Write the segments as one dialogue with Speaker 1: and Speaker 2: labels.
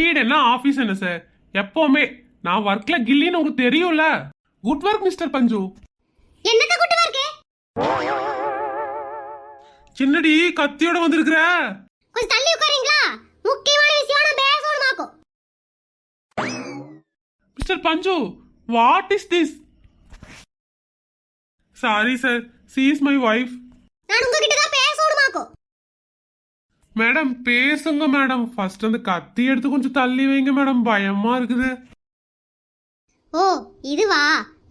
Speaker 1: என்ன ஆபீஸ் என்ன சார் எப்பவுமே நான் ஒர்க்ல கில்லின்னு உங்களுக்கு தெரியும்ல. குட் ஒர்க் மிஸ்டர் பஞ்சு.
Speaker 2: என்னத்த கூட்டு இருக்கு
Speaker 1: சின்னடி கத்தியோட வந்திருக்கிற.
Speaker 2: கொஞ்சம் தள்ளி உட்காரீங்களா? முக்கியமான விஷயம் நான் பேசணுமாக்கும்.
Speaker 1: Mister Panchu what is this sorry sir she is my wife
Speaker 2: நான் உங்ககிட்ட தான் பேசணுமாக்கும்
Speaker 1: மேடம் பேசுங்க மேடம். ஃபர்ஸ்ட் அந்த கத்தி எடுத்து கொஞ்சம் தள்ளி வைங்க மேடம். பயமா இருக்குது.
Speaker 2: ஓ இதுவா?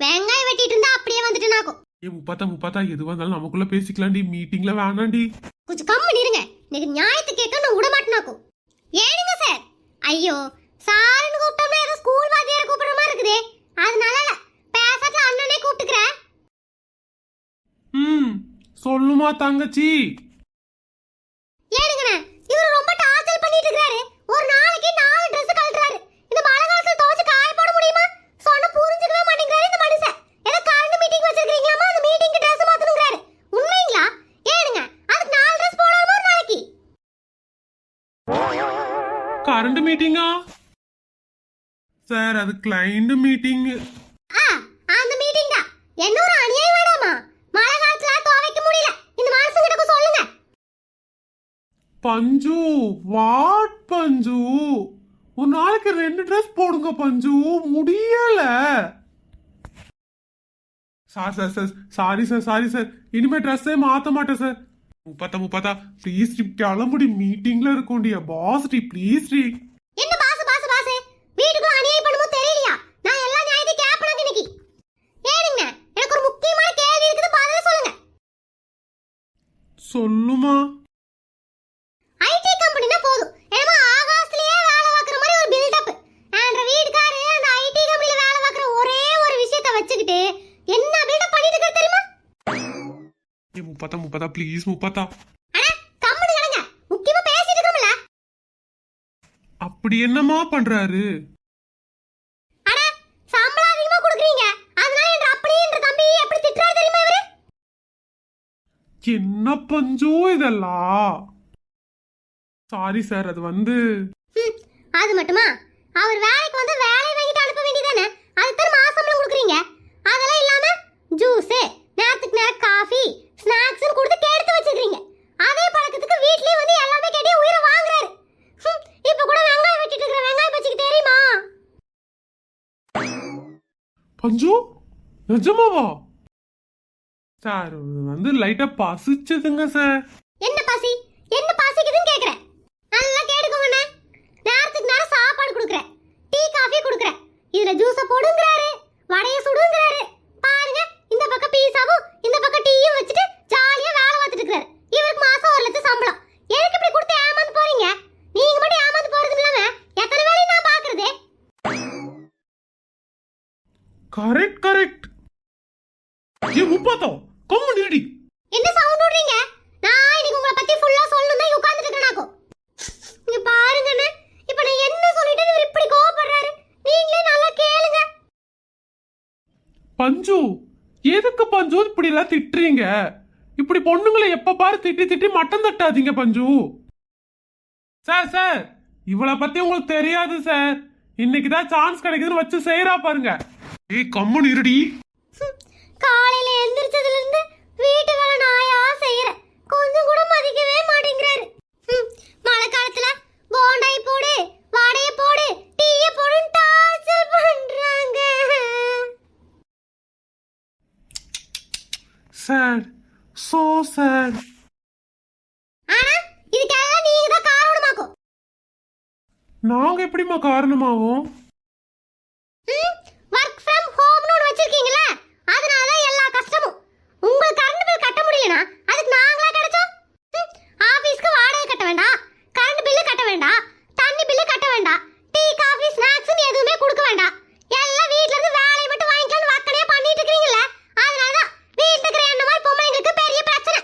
Speaker 2: வெங்காயம் வெட்டிட்டு இருந்தா அப்படியே வந்துட்டு நாக்கும்
Speaker 1: ஏ முப்பாத்தா முப்பாத்தா எதுவா இருந்தாலும் நமக்குள்ள பேசிக்கலாம்டி. மீட்டிங்ல வேணாண்டி
Speaker 2: கொஞ்சம் கம்மு இருங்க. எனக்கு நியாயத்து கேட்க நான் விட மாட்டேனாக்கும் ஏனுங்க சார்? ஐயோ சாருன்னு கூப்பிட்டோம்னா ஏதோ ஸ்கூல் வாத்தியார கூப்பிடுற மாதிரி இருக்குதே. அதனால பேசாத அண்ணனே கூப்பிட்டுக்கிறேன்.
Speaker 1: ம் சொல்லுமா தங்கச்சி.
Speaker 2: கரண்ட்
Speaker 1: மீட்டிங்கா சார் அது கிளைண்ட் மீட்டிங்
Speaker 2: ஆ அந்த மீட்டிங் தான். என்ன ஒரு அநியாயம் வேணாமா? மழை காலத்துல துவைக்க முடியல. இந்த மனுஷங்கிட்ட சொல்லுங்க.
Speaker 1: பஞ்சு வாட் பஞ்சு? ஒரு நாளைக்கு ரெண்டு ட்ரெஸ் போடுங்க பஞ்சு. முடியல. Sir sir sir sorry sir sorry sir இனிமே ட்ரெஸ்ஸே மாத்த மாட்டேன் சார் முப்பத்தா முப்பத்தா ப்ளீஸ் டி கிளம்புடி. மீட்டிங்ல இருக்கும்டி பாஸ் டி ப்ளீஸ் டி
Speaker 2: என்ன பாசு பாசு பாசு வீட்டுக்குள்ள அநியாயம் பண்ணுமோ தெரியலையா நான் எல்லா நியாயத்தையும் கேட்பேன் இன்னைக்கு ஏனுங்க எனக்கு ஒரு முக்கியமான கேள்வி இருக்குது பதில் சொல்லுங்க
Speaker 1: சொல்லுமா
Speaker 2: ஐடி கம்பெனினா போதும் என்னமோ ஆகாசத்திலேயே வேலை பார்க்குற மாதிரி ஒரு பில்டப் என்ற வீட்டுக்காரு அந்த ஐடி கம்பெனில வேலை பார்க்குற ஒரே ஒரு விஷயத்த வச்சுக்கிட்டு என்ன பில்டப் பண்ணிட்டு இருக்காரு தெரியுமா
Speaker 1: ஏ முப்பத்தா முப்பத்தா ப்ளீஸ் முப்பத்தா அப்படி என்னமா பண்றாரு? என்ன பஞ்சு இதெல்லாம் சாரி சார் அது வந்து
Speaker 2: அது மட்டுமா? அவர் வேலைக்கு வந்து வேலை
Speaker 1: அஞ்சு? நிஜமாவா? சார் வந்து லைட்டா பசிச்சதுங்க சார்
Speaker 2: என்ன பசி?
Speaker 1: ஏ முப்பாத்தம். கம்மு நிடி
Speaker 2: என்ன சவுண்ட் விடுறீங்க? நான் இன்னைக்கு உங்களை பத்தி ஃபுல்லா சொல்லணும் தான் உட்கார்ந்துட்டு இருக்கேனாக்கும் இங்க பாருங்கண்ணே இப்போ நான் என்ன சொல்லிட்டு இவர் இப்படி கோவப்படுறாரு? நீங்களே நல்லா கேளுங்க.
Speaker 1: பஞ்சு எதுக்கு பஞ்சு இப்படி எல்லாம் திட்டுறீங்க? இப்படி பொண்ணுங்களை எப்ப பாரு திட்டி திட்டி மட்டம் தட்டாதீங்க பஞ்சு. சார் சார் இவளை பத்தி உங்களுக்கு தெரியாது சார் இன்னைக்கு தான் சான்ஸ் கிடைக்குதுன்னு வச்சு செய்யறா பாருங்க. ஏய் கம்முன்னு இருடி. சோ சேட்
Speaker 2: ஆனா இதுக்கெல்லாம் நீங்க தான் காரணமாக்கும்
Speaker 1: நாங்க எப்படிம்மா காரணமாகும்
Speaker 2: ஒர்க் ஃப்ரம் ஹோம்னு ஒன்று வச்சிருக்கீங்களா அதனால தான் எல்லா கஷ்டமும் உங்களுக்கு கரண்ட் பில் கட்ட முடியலனா அதுக்கு நாங்களா கிடைச்சோம் ம், ஆபீஸ்க்கு வாடகை கட்ட வேண்டாம் கரண்ட் பில்லு கட்ட வேண்டாம் தண்ணி பில்லு கட்ட வேண்டாம் டீ காஃபி ஸ்நாக்ஸ்னு எதுவுமே கொடுக்க வேண்டாம் எல்லாம் வீட்ல இருந்து வேலையை மட்டும் வாங்கிக்கலாம்னு வக்கனையா பண்ணிட்டு இருக்கீங்கல்ல அதனால தான் வீட்ல இருக்கிற என்ன மாதிரி பொம்மைங்களுக்கு பெரிய பிரச்சனை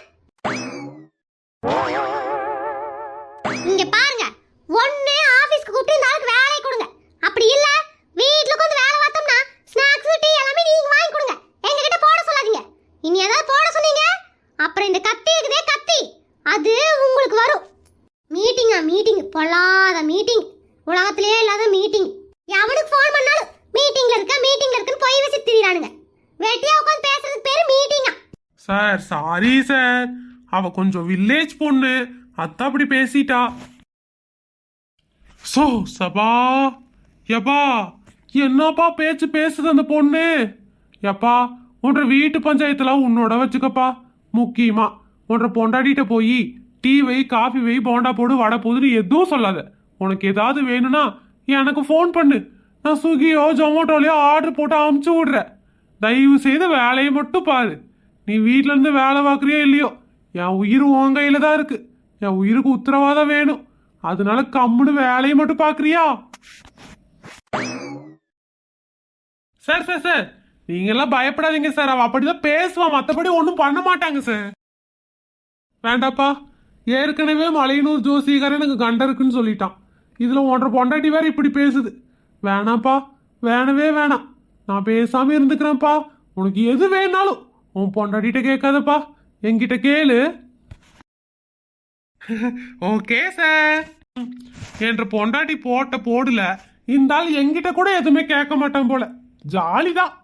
Speaker 2: இங்க பாருங்க ஒண்ணு ஆபீஸ்க்கு கூப்பிட்டு இந்த ஆளுக்கு வேலையை கொடுங்க அப்படி இல்ல வீட்ல உட்காந்து வேலை பார்த்தோம்னா ஸ்நாக்ஸ் டீ எல்லாமே நீங்க வாங்கி கொடுங்க எங்க கிட்ட போட சொல்லாதீங்க இனி ஏதாவது போட சொன்னீங்க அப்புறம் இந்த கத்தி இருக்குதே கத்தி அது உங்களுக்கு வரும் மீட்டிங்கா மீட்டிங் பொல்லாத மீட்டிங் உலகத்திலேயே இல்லாத மீட்டிங் எவனுக்கு ஃபோன் பண்ணாலும் மீட்டிங்ல இருக்க மீட்டிங்ல இருக்குன்னு போய் வச்சு திரியிறானுங்க. வெட்டியா உட்காந்து பேசுறதுக்கு பேரு மீட்டிங்கா
Speaker 1: சார் சாரி சார் அவ கொஞ்சம் வில்லேஜ் பொண்ணு. அதான் அப்படி பேசிட்டா. சோ சபா எப்பா? என்னப்பா பேச்சு பேசுது அந்த பொண்ணு? எப்பா உன்ற வீட்டு பஞ்சாயத்துல உன்னோட வச்சுக்கப்பா. முக்கியமா உன்ற பொண்டாடிட்ட போய் டீ வை காஃபி வை போண்டா போடு வடை போதுன்னு எதுவும் சொல்லாத. உனக்கு ஏதாவது வேணும்னா எனக்கு ஃபோன் பண்ணு. நான் ஸ்விக்கியோ ஜொமேட்டோலையோ ஆர்டர் போட்டு அமுச்சு விடுறேன். தயவு செய்து வேலையை மட்டும் பாரு. நீ வீட்டிலேருந்து இருந்து வேலை பார்க்குறியோ இல்லையோ? என் உயிர் உன் கையில் தான் இருக்குது என் உயிருக்கு உத்தரவாதம் வேணும். அதனால கம்முன்னு வேலையை மட்டும் பார்க்குறியா? சார் சார் சார் நீங்கெல்லாம் பயப்படாதீங்க சார். அவ அப்படிதான் பேசுவான் மற்றபடி ஒன்றும் பண்ண மாட்டாங்க சார். வேண்டாப்பா. ஏற்கனவே மலையனூர் ஜோசிகாரன் எனக்கு கண்ட இருக்குன்னு சொல்லிட்டான். இதில் ஒன்றரை பொண்டாட்டி வேற இப்படி பேசுது. வேணாம்ப்பா வேணவே வேணாம். நான் பேசாம இருந்துக்கிறேன்ப்பா. உனக்கு எது வேணாலும். உன் பொண்டாட்டிட்ட கேட்காதப்பா. என்கிட்ட கேளு. Okay sir. என்ற பொண்டாட்டி போட்ட போடல இந்த ஆள் என்கிட்ட கூட எதுவுமே கேட்க மாட்டான் போல. ஜாலிதான்.